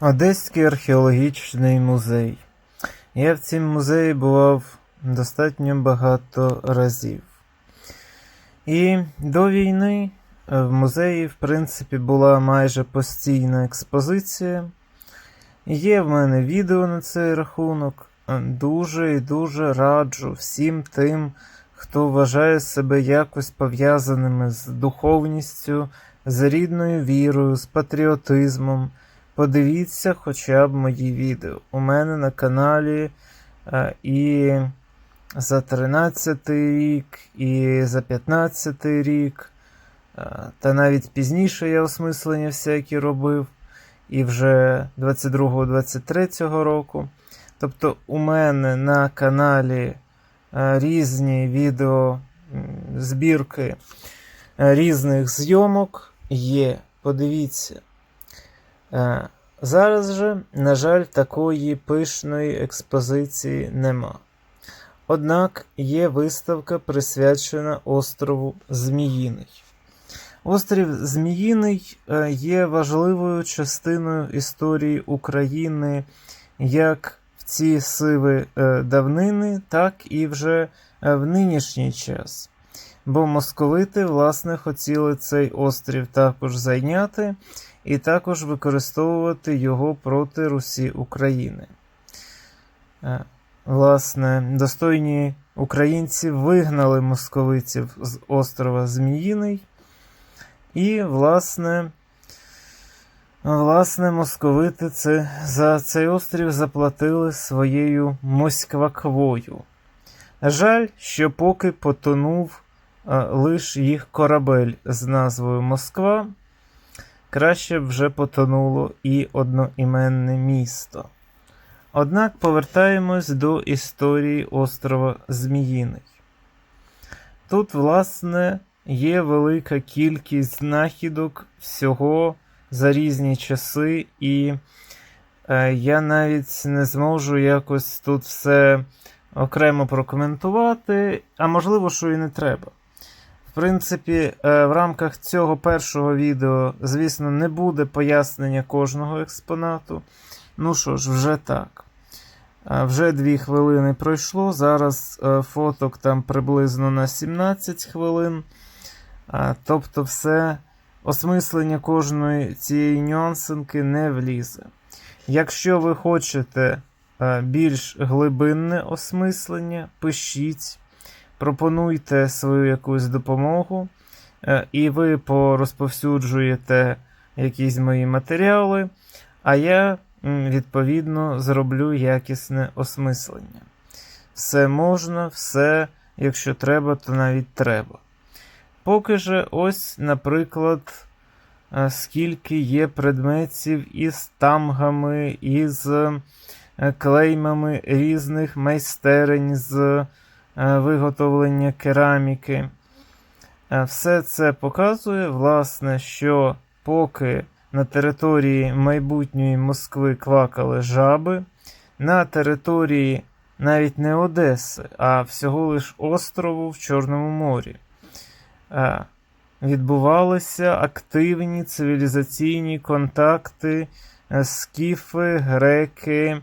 Одеський археологічний музей. Я в цім музеї бував достатньо багато разів. І до війни в музеї, в принципі, була майже постійна експозиція. Є в мене відео на цей рахунок. Дуже і дуже раджу всім тим, хто вважає себе якось пов'язаними з духовністю, з рідною вірою, з патріотизмом. Подивіться хоча б мої відео. У мене на каналі е, і за 13 рік, і за 15 рік, е, та навіть пізніше я осмислення всякі робив, і вже 22-23 року. Тобто у мене на каналі е, різні відео збірки е, різних зйомок є. Подивіться. Е, Зараз же, на жаль, такої пишної експозиції нема. Однак є виставка, присвячена острову Зміїний. Острів Зміїний е, є важливою частиною історії України як в ці сиви е, давнини, так і вже е, в нинішній час. Бо московити, власне, хотіли цей острів також зайняти і також використовувати його проти Русі України. Е, Власне, достойні українці вигнали московитів з острова Зміїний, і, власне, власне, московити це, за цей острів заплатили своєю моськваквою. Жаль, що поки потонув е, лиш їх корабель з назвою Москва, краще б вже потонуло і одноіменне місто. Однак повертаємось до історії острова Зміїний. Тут, власне, є велика кількість знахідок всього за різні часи, і е, я навіть не зможу якось тут все окремо прокоментувати, а можливо, що і не треба. Принципі, е, в рамках цього першого відео, звісно, не буде пояснення кожного експонату. Ну що ж, вже так. Е, Вже дві хвилини пройшло. Зараз е, фоток там приблизно на 17 хвилин. Тобто, все осмислення кожної цієї нюансинки не влізе. Якщо ви хочете більш глибинне осмислення, пишіть, пропонуйте свою якусь допомогу, е, і ви порозповсюджуєте якісь мої матеріали, а я відповідно зроблю якісне осмислення. Все можна, все, якщо треба, то навіть треба. Поки же, ось, наприклад, е, скільки є предметів із тамгами, із е, клеймами різних майстерень з виготовлення кераміки. Е, Все це показує, власне, що поки на території майбутньої Москви квакали жаби, на території навіть не Одеси, а всього лиш острову в Чорному морі. е, Відбувалися активні цивілізаційні контакти е, скіфи, греки,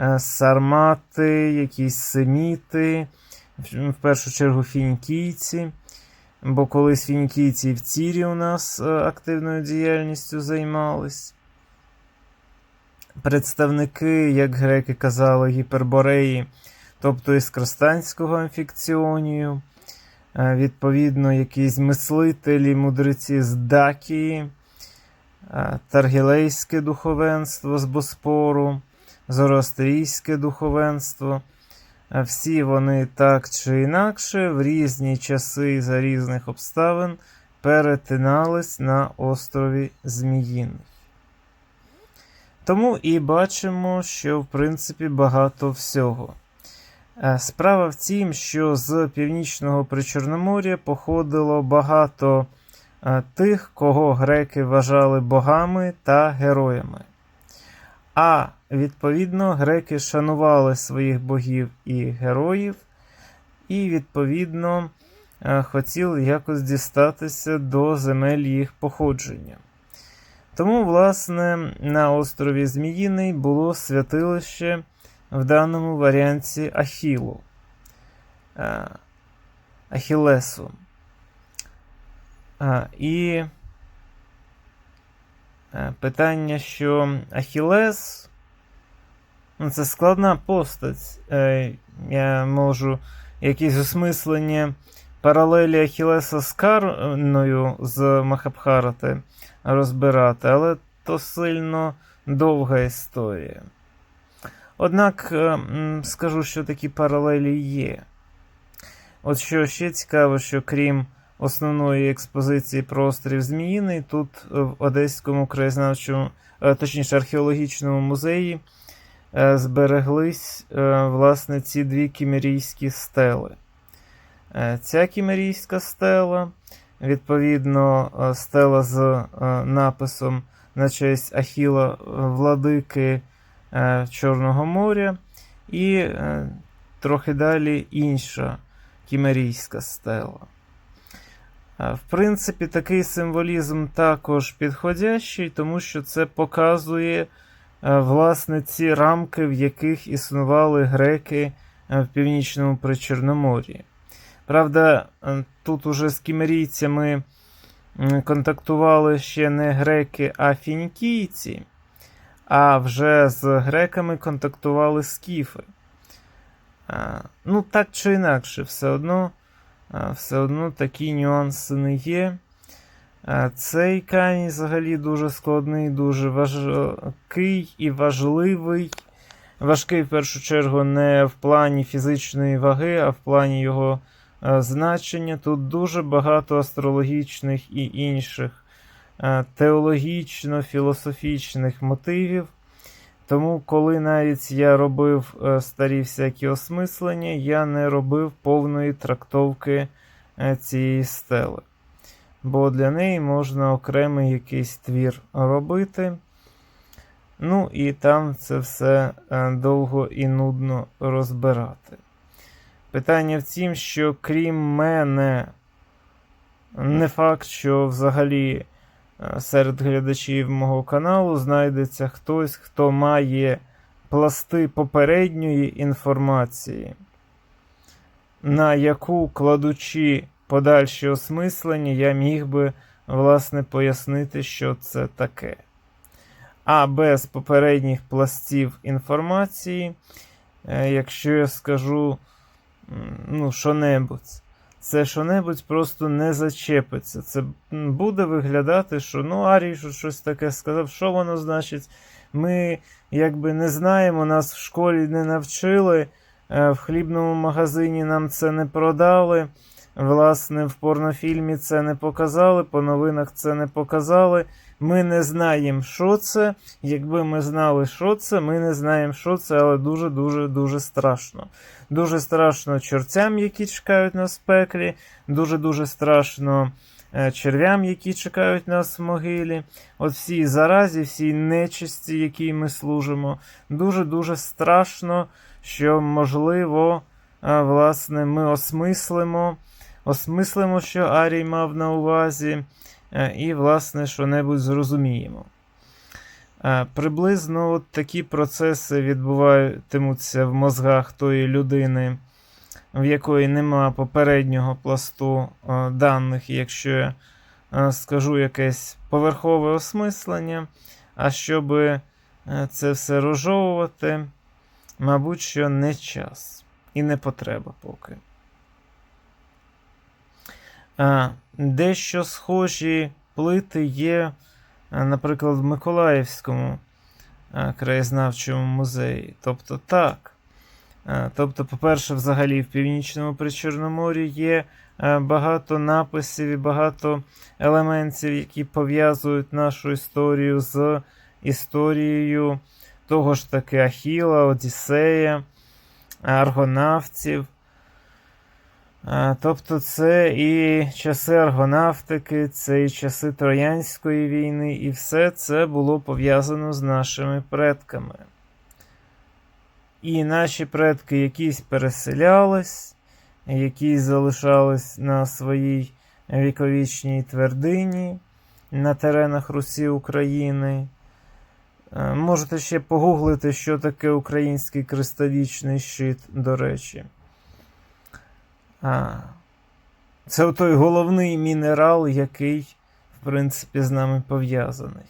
е, сармати, якісь семіти, в першу чергу фінікійці. Бо колись фінікійці в Цірі у нас е, активною діяльністю займались. Представники, як греки казали, гіпербореї, тобто із Крастанського амфікціонію, е, відповідно, якісь мислителі, мудреці з Дакії, е, Таргілейське духовенство з Боспору, Зороастрійське духовенство. А Всі вони так чи інакше в різні часи і за різних обставин перетинались на острові Зміїний. Тому і бачимо, що в принципі багато всього. Е, Справа в тім, що з північного Причорномор'я походило багато е, тих, кого греки вважали богами та героями. А відповідно, греки шанували своїх богів і героїв, і, відповідно, е, хотіли якось дістатися до земель їх походження. Тому, власне, на острові Зміїний було святилище в даному варіанті Ахілу. е, Ахілесу. А, І е, питання, що Ахілес ну, це складна постать. Е, Я можу якісь осмислення паралелі Ахілеса з Карною з Махабхарати розбирати, але то сильно довга історія. Однак е, скажу, що такі паралелі є. От що ще цікаво, що крім основної експозиції про острів Зміїний, тут в Одеському краєзнавчому, е, точніше археологічному музеї збереглись е, власне ці дві кімерійські стели. Е, Ця кімерійська стела, відповідно, е, стела з е, написом на честь Ахіла е, Владики е, Чорного моря, і е, трохи далі інша кімерійська стела. Е, В принципі, такий символізм також підходящий, тому що це показує е, власне ці рамки, в яких існували греки е, в північному Причорномор'ї. Правда, е, тут уже з кімерійцями контактували ще не греки, а фінікійці, а вже з греками контактували скіфи. Ну, так чи інакше, все одно, все одно такі нюанси не є. А, Цей камінь взагалі дуже складний, дуже важкий і важливий. Важкий, в першу чергу, не в плані фізичної ваги, а в плані його е, значення. Тут дуже багато астрологічних і інших е, теологічно-філософічних мотивів. Тому, коли навіть я робив е, старі всякі осмислення, я не робив повної трактовки е, цієї стели. Бо для неї можна окремий якийсь твір робити. Ну і там це все е, довго і нудно розбирати. Питання в тім, що крім мене, не факт, що взагалі е, серед глядачів мого каналу знайдеться хтось, хто має пласти попередньої інформації, на яку кладучи подальші осмислення, я міг би власне пояснити, що це таке. А без попередніх пластів інформації, е, якщо я скажу ну, що-небудь, це що-небудь просто не зачепиться. Це буде виглядати, що ну, Арій щось таке сказав, що воно значить. Ми якби не знаємо, нас в школі не навчили, е, в хлібному магазині нам це не продали. Власне, в порнофільмі це не показали, по новинах це не показали. Ми не знаємо, що це. Якби ми знали, що це, ми не знаємо, що це, але дуже-дуже дуже страшно. Дуже страшно чорцям, які чекають нас в пеклі, дуже-дуже страшно е, черв'ям, які чекають нас в могилі. От всій заразі, всій нечисті, якій ми служимо. Дуже-дуже страшно, що, можливо, е, власне, ми осмислимо, осмислимо, що Арій мав на увазі. Е, і, власне, що-небудь зрозуміємо. Е, Приблизно от такі процеси відбуватимуться в мозгах тої людини, в якої нема попереднього пласту е, даних, якщо я скажу якесь поверхове осмислення. А щоб це все розжовувати, мабуть, що не час і не потреба поки. Дещо схожі плити є, наприклад, в Миколаївському краєзнавчому музеї. Тобто так. Тобто, по-перше, взагалі в Північному Причорномор'ї є багато написів і багато елементів, які пов'язують нашу історію з історією того ж таки Ахіла, Одіссея, аргонавтів. Тобто це і часи аргонавтики, це і часи Троянської війни, і все це було пов'язано з нашими предками. І наші предки якісь переселялись, якісь залишались на своїй віковічній твердині, на теренах Русі України. Е, Можете ще погуглити, що таке український кристалічний щит, до речі. А, Це той головний мінерал, який, в принципі, з нами пов'язаний.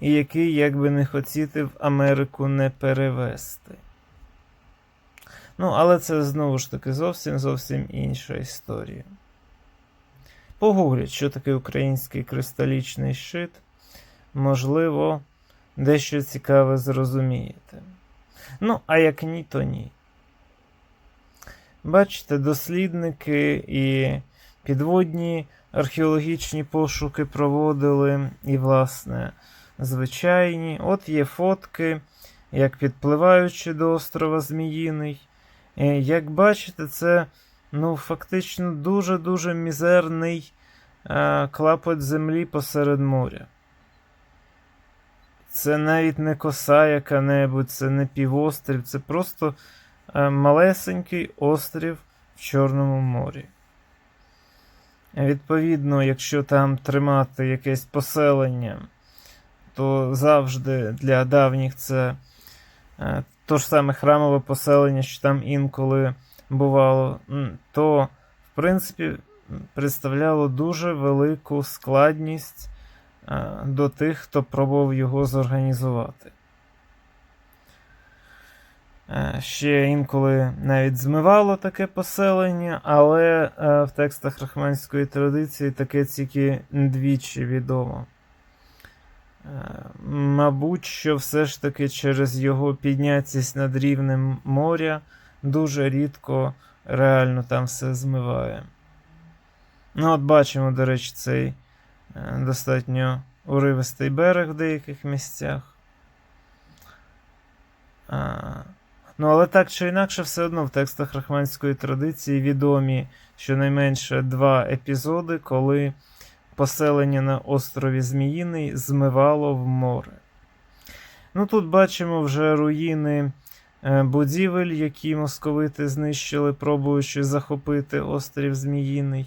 І який, як би не хотіти, в Америку не перевести. Ну, але це знову ж таки зовсім зовсім інша історія. Погугліть, що таке український кристалічний щит. Можливо, дещо цікаве зрозумієте. Ну, а як ні, то ні. Бачите, дослідники і підводні археологічні пошуки проводили, і, власне, звичайні. От є фотки, як підпливаючи до острова Зміїний. Е, Як бачите, це ну, фактично дуже-дуже мізерний е, клапоть землі посеред моря. Це навіть не коса яка-небудь, це не півострів, це просто малесенький острів в Чорному морі. Відповідно, якщо там тримати якесь поселення, то завжди для давніх це е, то ж саме храмове поселення, що там інколи бувало, то, в принципі, представляло дуже велику складність е, до тих, хто пробував його зорганізувати. Е, Ще інколи навіть змивало таке поселення, але е, в текстах рахманської традиції таке тільки двічі відомо. Е, Мабуть, що все ж таки через його підняттість над рівнем моря дуже рідко реально там все змиває. Ну, от бачимо, до речі, цей достатньо уривистий берег в деяких місцях. Ну, але так чи інакше, все одно в текстах рахманської традиції відомі щонайменше два епізоди, коли поселення на острові Зміїний змивало в море. Ну, тут бачимо вже руїни е, будівель, які московити знищили, пробуючи захопити острів Зміїний.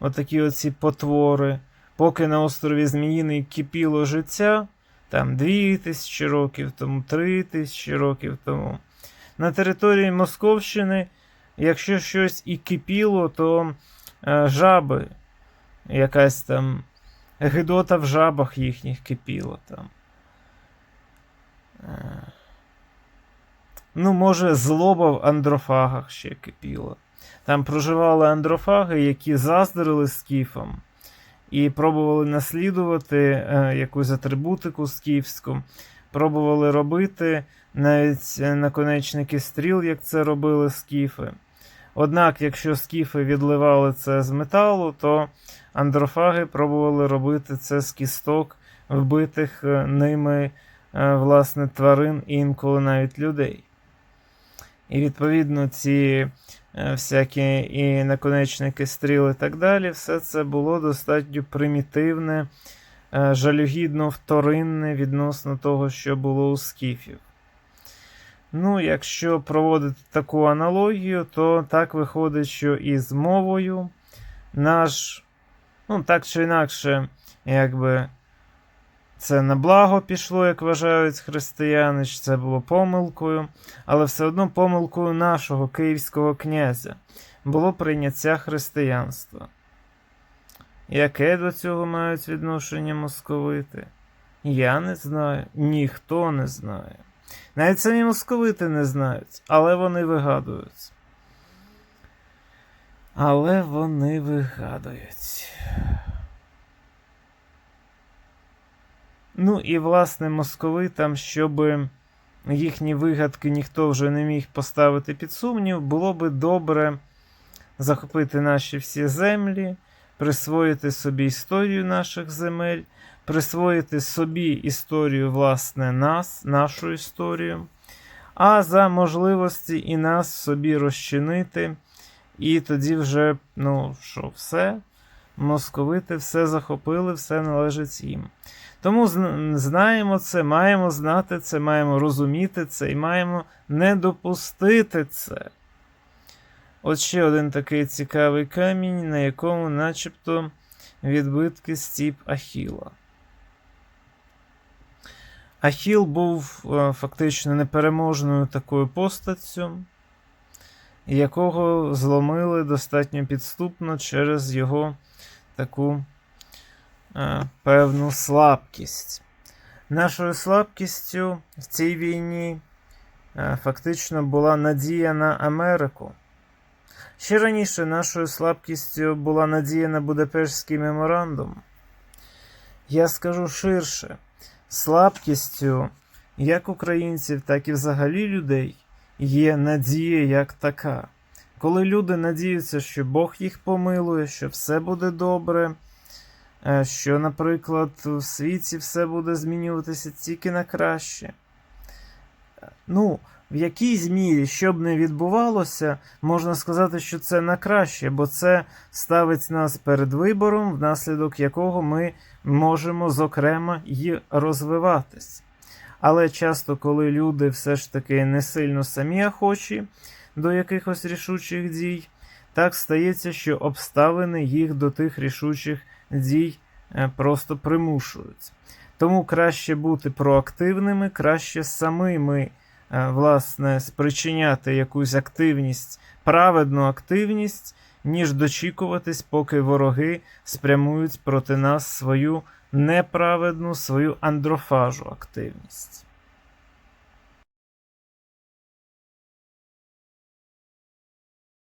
Отакі оці потвори. Поки на острові Зміїний кипіло життя, там дві тисячі років тому, три тисячі років тому. На території Московщини, якщо щось і кипіло, то е, жаби, якась там гидота в жабах їхніх кипіла там. Е, Ну, може, злоба в андрофагах ще кипіла. Там проживали андрофаги, які заздрили скіфам і пробували наслідувати е, якусь атрибутику скіфську, пробували робити навіть е, наконечники стріл, як це робили скіфи. Однак, якщо скіфи відливали це з металу, то андрофаги пробували робити це з кісток вбитих е, ними власне тварин і інколи навіть людей. І відповідно ці всякі і наконечники стріл і так далі, все це було достатньо примітивне, е, жалюгідно вторинне відносно того, що було у скіфів. Ну, якщо проводити таку аналогію, то так виходить, що і з мовою наш, ну, так чи інакше, якби це на благо пішло, як вважають християни, що це було помилкою, але все одно помилкою нашого київського князя було прийняття християнства. Яке до цього мають відношення московити? Я не знаю, ніхто не знає. Навіть самі московити не знають, але вони вигадують. Але вони вигадують. Ну і власне московитам, щоб їхні вигадки ніхто вже не міг поставити під сумнів, було би добре захопити наші всі землі, присвоїти собі історію наших земель, присвоїти собі історію, власне, нас, нашу історію, а за можливості і нас собі розчинити. І тоді вже, ну що, все, московити все захопили, все належить їм. Тому знаємо це, маємо знати це, маємо розуміти це і маємо не допустити це. От ще один такий цікавий камінь, на якому начебто відбитки стіп Ахіла. Ахіл був е, фактично непереможною такою постаттю, якого зломили достатньо підступно через його таку е, певну слабкість. Нашою слабкістю в цій війні е, фактично була надія на Америку. Ще раніше нашою слабкістю була надія на Будапештський меморандум. Я скажу ширше, слабкістю як українців, так і взагалі людей є надія як така. Коли люди надіються, що Бог їх помилує, що все буде добре, е, що, наприклад, в світі все буде змінюватися тільки на краще. Ну, в якійсь мірі, що б не відбувалося, можна сказати, що це на краще, бо це ставить нас перед вибором, внаслідок якого ми можемо, зокрема, і розвиватись. Але часто, коли люди все ж таки не сильно самі охочі до якихось рішучих дій, так стається, що обставини їх до тих рішучих дій е, просто примушують. Тому краще бути проактивними, краще самими е, власне, спричиняти якусь активність, праведну активність, ніж дочікуватись, поки вороги спрямують проти нас свою неправедну, свою андрофажу активність.